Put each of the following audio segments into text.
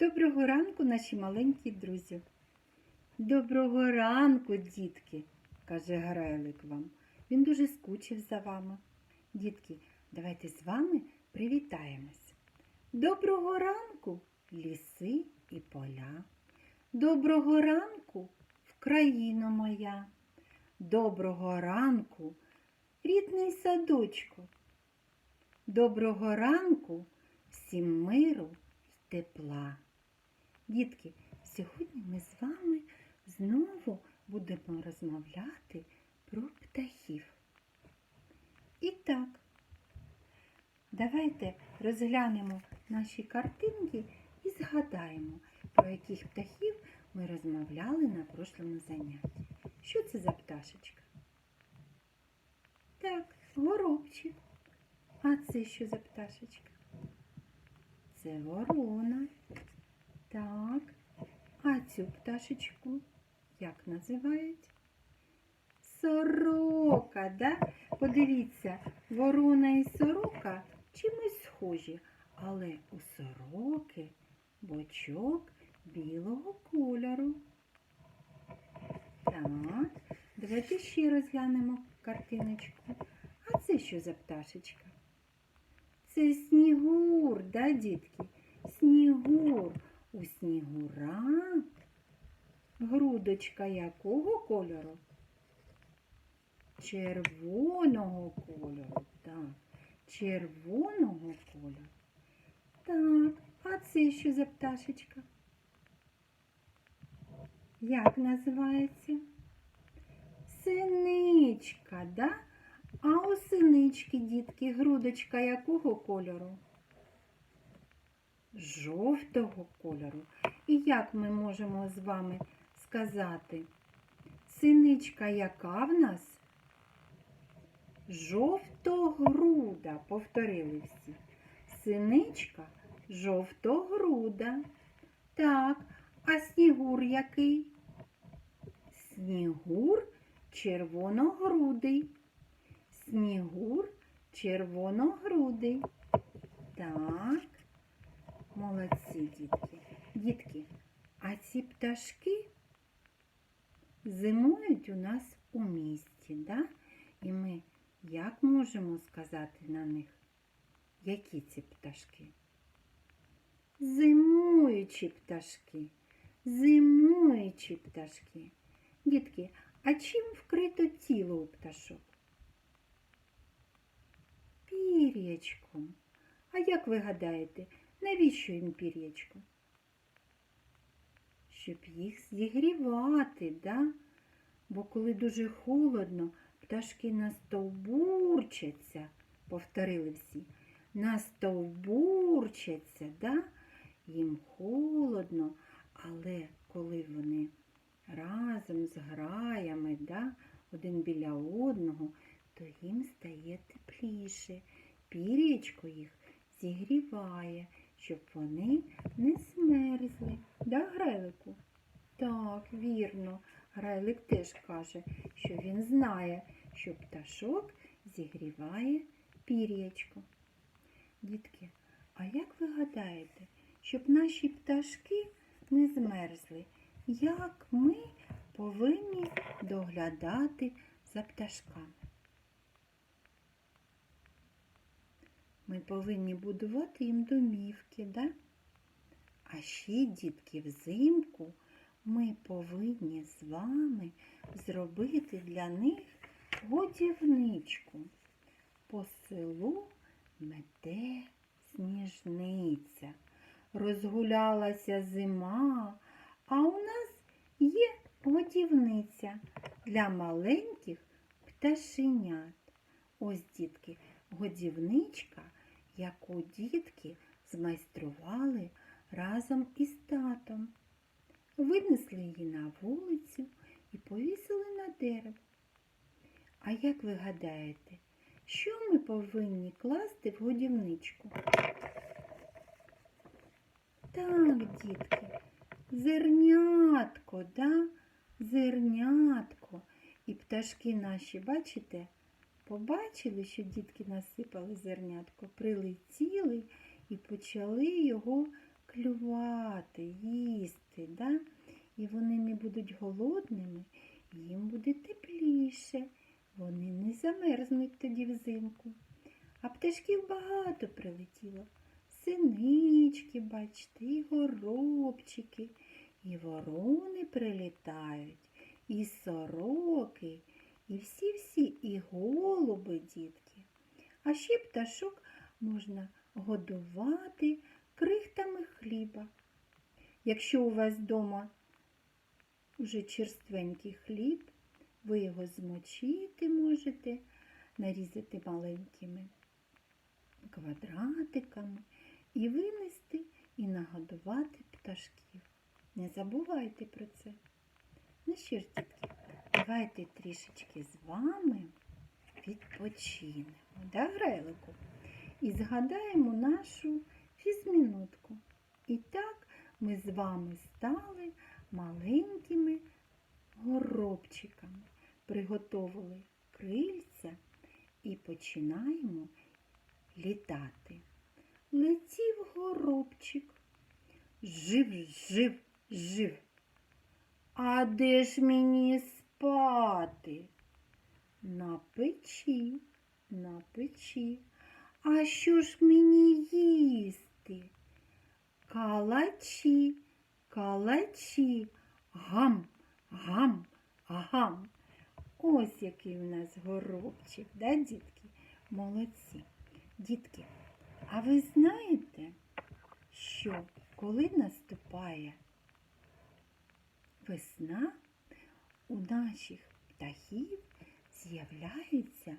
Доброго ранку, наші маленькі друзі. Доброго ранку, дітки, каже Грайлик вам. Він дуже скучив за вами. Дітки, давайте з вами привітаємось. Доброго ранку, ліси і поля. Доброго ранку, Вкраїно моя. Доброго ранку, рідний садочку. Доброго ранку, всім миру й тепла. Дітки, сьогодні ми з вами знову будемо розмовляти про птахів. І так, давайте розглянемо наші картинки і згадаємо, про яких птахів ми розмовляли на прошлому занятті. Що це за пташечка? Так, горобчик. А це що за пташечка? Це ворона. Так. А цю пташечку як називають? Сорока, да? Подивіться, ворона і сорока чимось схожі, але у сороки бочок білого кольору. Так, давайте ще розглянемо картиночку. А це що за пташечка? Це снігур, да, дітки? Снігур. У снігура грудочка якого кольору? Червоного кольору. Так, червоного кольору. Так, а це що за пташечка? Як називається? Синичка, да? А у синички, дітки, грудочка якого кольору? Жовтого кольору. І як ми можемо з вами сказати? Синичка яка в нас? Жовтогруда, повторили всі. Синичка жовтогруда. Так, а снігур який? Снігур червоногрудий. Снігур червоногрудий. Так, молодці дітки. Дітки, а ці пташки зимують у нас у місті, да? І ми як можемо сказати на них, які ці пташки? Зимуючі пташки, зимуючі пташки. Дітки, а чим вкрито тіло у пташок? Пір'ячком. А як ви гадаєте, навіщо їм пір'ячко? Щоб їх зігрівати, да? Бо коли дуже холодно, пташки настовбурчаться, повторили всі, настовбурчаться, да? їм холодно, але коли вони разом з граями, да, один біля одного, то їм стає тепліше. Пір'ячко їх зігріває, щоб вони не змерзли. Да, Грайлику? Так, вірно. Грайлик теж каже, що він знає, що пташок зігріває пір'ячко. Дітки, а як ви гадаєте, щоб наші пташки не змерзли, як ми повинні доглядати за пташками? Ми повинні будувати їм домівки, да? А ще, дітки, взимку ми повинні з вами зробити для них годівничку. По селу мете сніжниця. Розгулялася зима, а у нас є годівниця для маленьких пташенят. Ось, дітки, годівничка, яку дітки змайстрували разом із татом. Винесли її на вулицю і повісили на дерево. А як ви гадаєте, що ми повинні класти в годівничку? Так, дітки, зернятко, да? Зернятко. І пташки наші, бачите, побачили, що дітки насипали зернятко, прилетіли і почали його клювати, їсти, да? і вони не будуть голодними, їм буде тепліше, вони не замерзнуть тоді взимку. А пташків багато прилетіло. Синички, бачите, і горобчики, і ворони прилітають, і сороки, і всі-всі, і голуби, дітки. А ще пташок можна годувати крихтами хліба. Якщо у вас вдома вже черственький хліб, ви його змочити можете, нарізати маленькими квадратиками і винести і нагодувати пташків. Не забувайте про це. Ну що давайте трішечки з вами відпочинемо. Да, Грайлику? І згадаємо нашу фізмінутку. І так ми з вами стали маленькими горобчиками, приготовили крильця і починаємо літати. Летів горобчик, жив, жив, жив. А де ж мені спати? На печі, на печі. А що ж мені їсти? Калачі, калачі, гам, гам, гам. Ось який у нас горобчик, да, дітки? Молодці. Дітки, а ви знаєте, що коли наступає весна, у наших птахів з'являються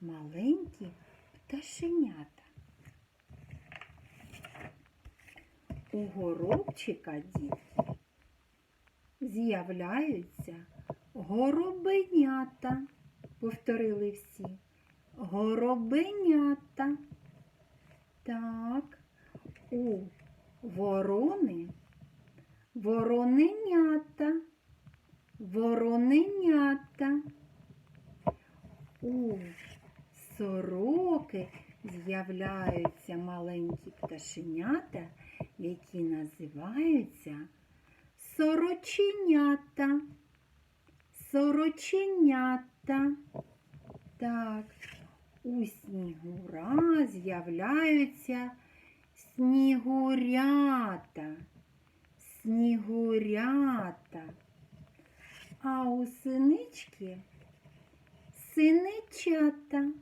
маленькі пташенята. У горобчика дітки з'являються горобенята, повторили всі. Горобенята. Так, у ворони вороненята, вороненята. У сороки з'являються маленькі пташенята, які називаються сороченята. Сороченята. Так, у снігура з'являються снігурята. Снігурята. А у синички синичата.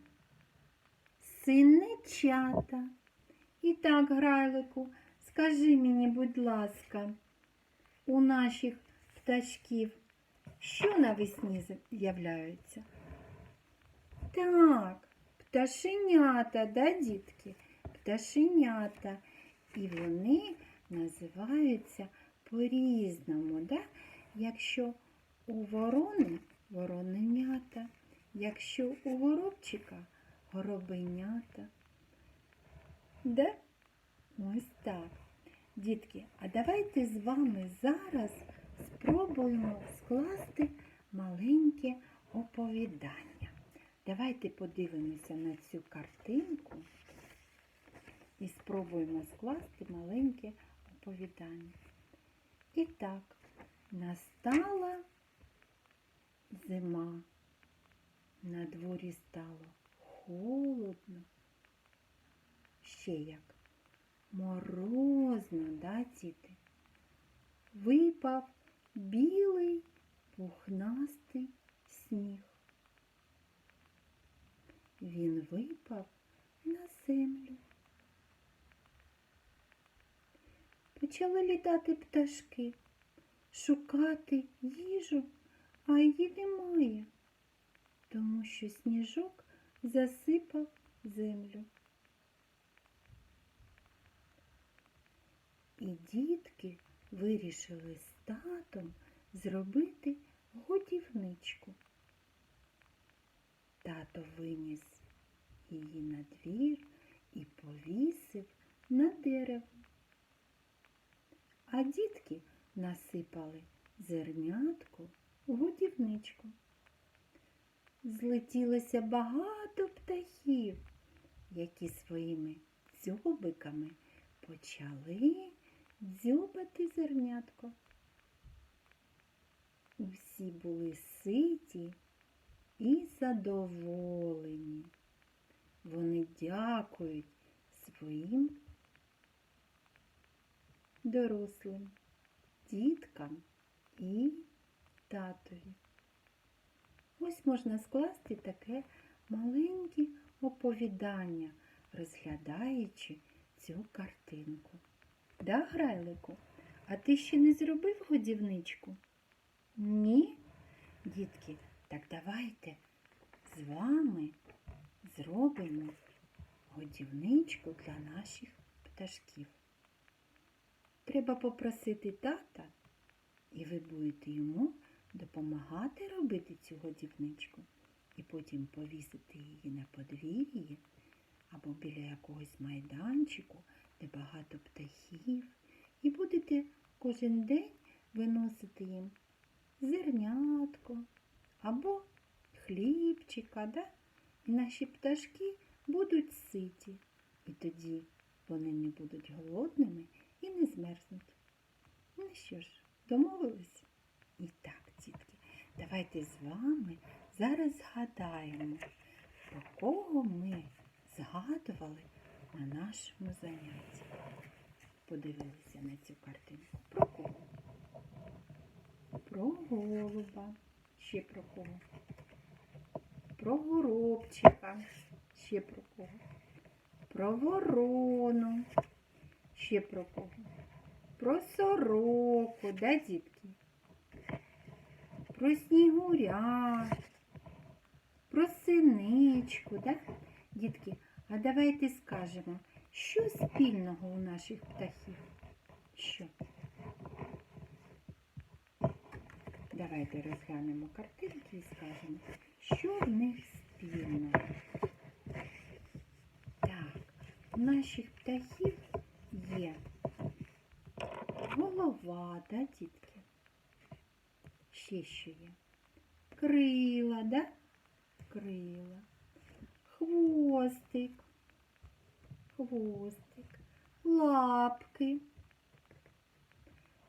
Синичата. І так, Грайлику, скажи мені, будь ласка, у наших пташків, що навесні з'являються? Так, пташенята, да, дітки? Пташенята. І вони називаються по-різному, да? Якщо у ворони вороненята, якщо у горобчика горобенята. Да? Ось так. Дітки, а давайте з вами зараз спробуємо скласти маленьке оповідання. Давайте подивимося на цю картинку і спробуємо скласти маленьке оповідання. І так, настала зима. На дворі стало холодно. Ще як морозно, да, діти? Випав білий пухнастий сніг. Він випав на землю. Почали літати пташки, шукати їжу, а її немає, тому що сніжок засипав землю. І дітки вирішили з татом зробити годівничку. Тато виніс її на двір і повісив на дерево. А дітки насипали зернятку в годівничку. Злетілося багато птахів, які своїми дзьобиками почали дзьобати зернятко. Усі були ситі і задоволені. Вони дякують своїм дорослим, діткам і татові. Ось можна скласти таке маленьке оповідання, розглядаючи цю картинку. Да, Грайлику? А ти ще не зробив годівничку? Ні? Дітки, так давайте з вами зробимо годівничку для наших пташків. Треба попросити тата, і ви будете йому допомагати робити цю годівничку і потім повісити її на подвір'ї або біля якогось майданчику, де багато птахів, і будете кожен день виносити їм зернятко або хлібчика, да? і наші пташки будуть ситі, і тоді вони не будуть голодними і не змерзнуть. Ну що ж, домовились? І так, дітки, давайте з вами зараз згадаємо, про кого ми згадували на нашому занятті. Подивилися на цю картинку. Про кого? Про голуба. Ще про кого? Про горобчика. Ще про кого? Про ворону. Ще про кого? Про сороку, да, дітки? Про снігуря, про синичку, да? Дітки, а давайте скажемо, що спільного у наших птахів? Що? Давайте розглянемо картинки і скажемо, що в них спільного. Так, у наших птахів є голова, да, дітки? Ще що є? Крила, да? Крила. Хвостик. Хвостик. Лапки.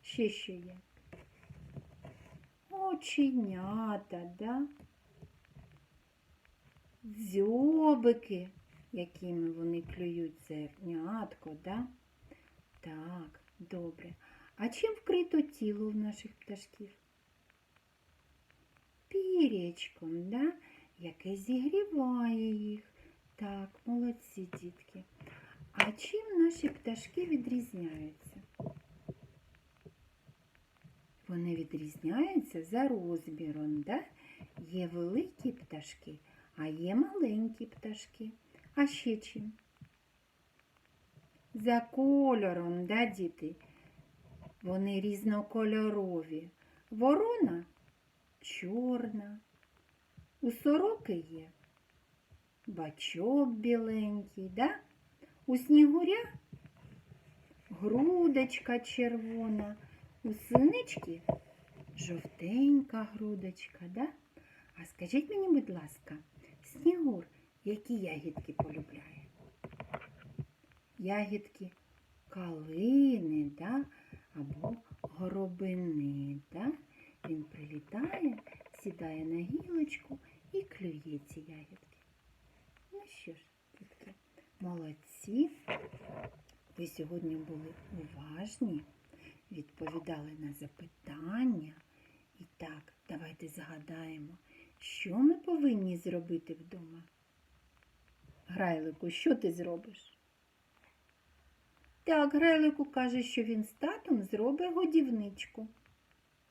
Ще що є? Оченята, да? Дзьобики, якими вони клюють зернятко, да? Так, добре. А чим вкрито тіло в наших пташків? Пір'ячком, да? яке зігріває їх. Так, молодці дітки. А чим наші пташки відрізняються? Вони відрізняються за розміром, да? Є великі пташки, а є маленькі пташки. А ще чим? За кольором, да, діти? Вони різнокольорові. Ворона чорна. У сороки є бачок біленький, да? У снігуря грудочка червона, у синички жовтенька грудочка, да? А скажіть мені, будь ласка, снігур, які ягідки полюбляє? Ягідки калини, да? або горобини, да? Він прилітає, сідає на гілочку і клює ці ягідки. Ну що ж, дітки, молодці. Ви сьогодні були уважні, відповідали на запитання. І так, давайте згадаємо, що ми повинні зробити вдома. Грайлику, що ти зробиш? Так, Грайлику каже, що він з татом зробить годівничку.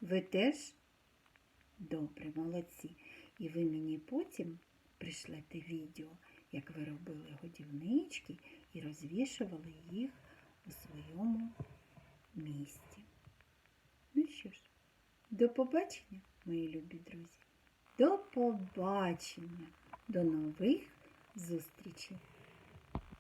Ви теж? Добре, молодці. І ви мені потім пришлете відео, як ви робили годівнички і розвішували їх у своєму місці. Ну що ж, до побачення, мої любі друзі. До побачення, до нових зустрічей!